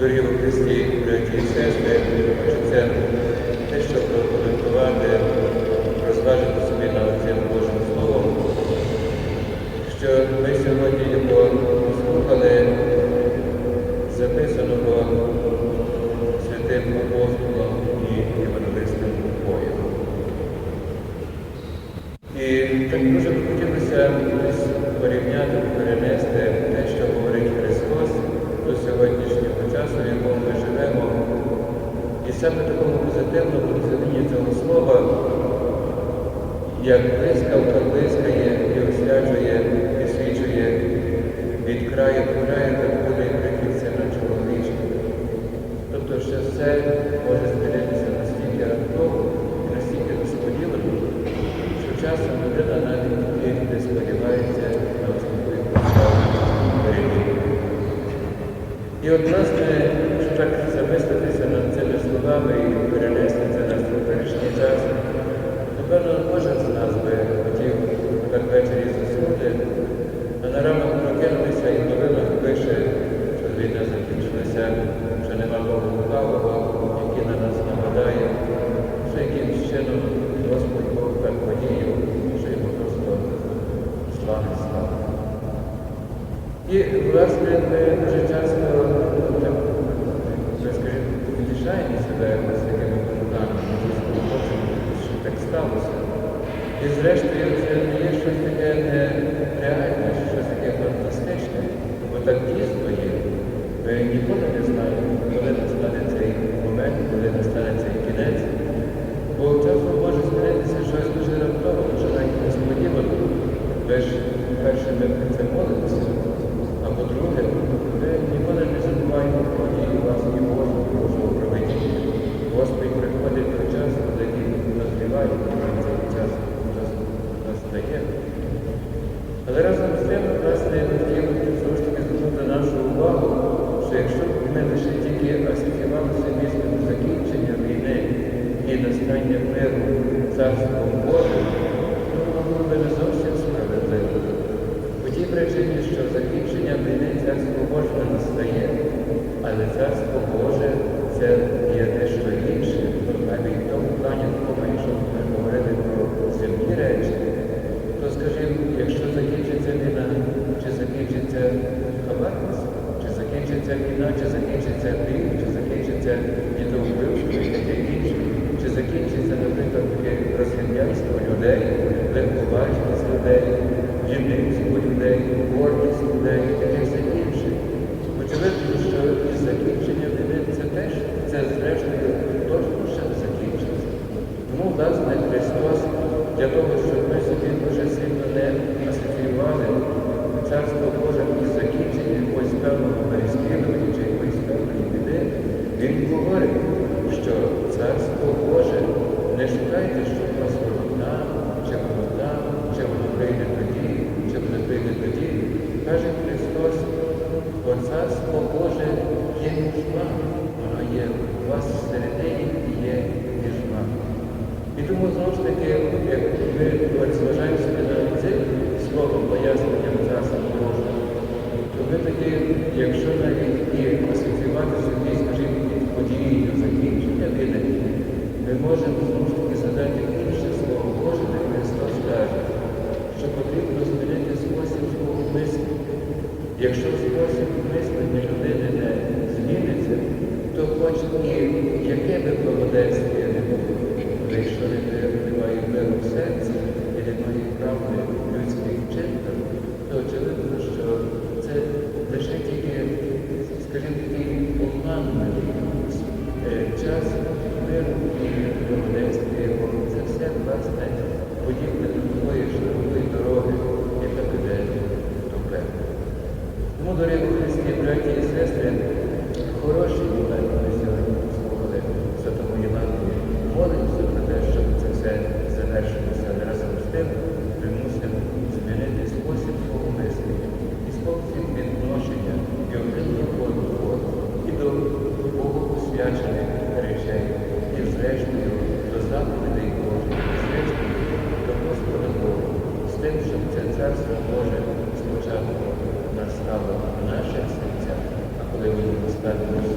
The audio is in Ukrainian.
Доріг Христі, браті і сестри, хочеться те, щоб прокоментувати, розважити собі над цим Божим Словом, що ми сьогодні його слухали, записаного святим апостолом і євангелистом Боєм. І так дуже хотілося. саме в такому позитивному розумінні цього слова, як блискавка блискає і освячує, висвічує від краю до краю, так буде прикріпці на чоловічку. Тобто, що все може змінитися настільки раптово і настільки несподівано, що часом людина навіть не сподівається на основу. І от власне. І зрештою це є щось таке нереальне, щось таке фантастичне, бо так дійсно є. Ми ніколи не знаємо, коли настане цей момент, коли настане цей кінець. Бо часом може змінитися щось дуже раптово, дуже навіть несподівано. Перше ми це молимося. По-друге, ніколи не забуваємо про дію власні Божого, Божого проведіння. Господь приходить до часу, коли Він назріває, цей час настає. Але разом з тим, власне, знову ж таки звернути нашу увагу, що якщо ми лише тільки асоціювалися місцем закінчення війни і настання миру царством Божим, то воно було б не зовсім справедливо. По тій причині, що закінчення царство Боже не настає, але царство Боже це є дещо інше, навіть в тому плані, якщо ми говорили про земні речі, то скажімо, якщо закінчиться війна, чи закінчиться хабарність, чи закінчиться війна, чи закінчиться гріх, чи закінчиться дітовбивство і таке інше, чи закінчиться, наприклад, таке розхиндянство людей, легковажність людей, лінивство людей, гордість людей і таке все інше. Очевидно, що і закінчення війни це теж, це зрештою точно ще не закінчиться. Тому, власне, Христос для того, щоб ми собі дуже сильно не асоціювали Царство Боже із закінченням якогось певного переслідування чи якоїсь певної біди, Він говорить, що Царство Боже не шукайте, що вас воно чи воно там, чи воно прийде тоді, чи воно прийде тоді. Каже Христос, бо Царство Боже є між вами, воно є у вас всередині і є між вами. І тому знову ж таки, як ми розважаємо собі на цим словом поясненням царства Божого, то ми таки, якщо навіть і асоціювати собі, скажімо, під подією закінчення війни, ми можемо знову ж таки задати інше слово Боже, де Христос каже, що потрібно змінити спосіб свого мислення. Якщо спосіб мислення людини не зміниться, то хоч і яке би благодействие не було, але якщо немає миру в серці і немає правди людських вчинків, то очевидно, що це лише тільки, скажімо, такий обманний е, час миру і благодействия, це все, власне, подібне до такої широкої дороги, яка веде до пекла. Тому, дорогі христі, браті і сестри, хороші моменти ми сьогодні послухали Святому Євангелії. Молимося про те, щоб це все завершилося. Але разом з тим ми мусимо змінити спосіб свого мислення і спосіб відношення і один до одного, і до богопосвячених речей, і зрештою до заповідей Божих, і зрештою до Господа Бога, з тим, царство Боже спочатку в наших серцях, а коли ми очевидно воно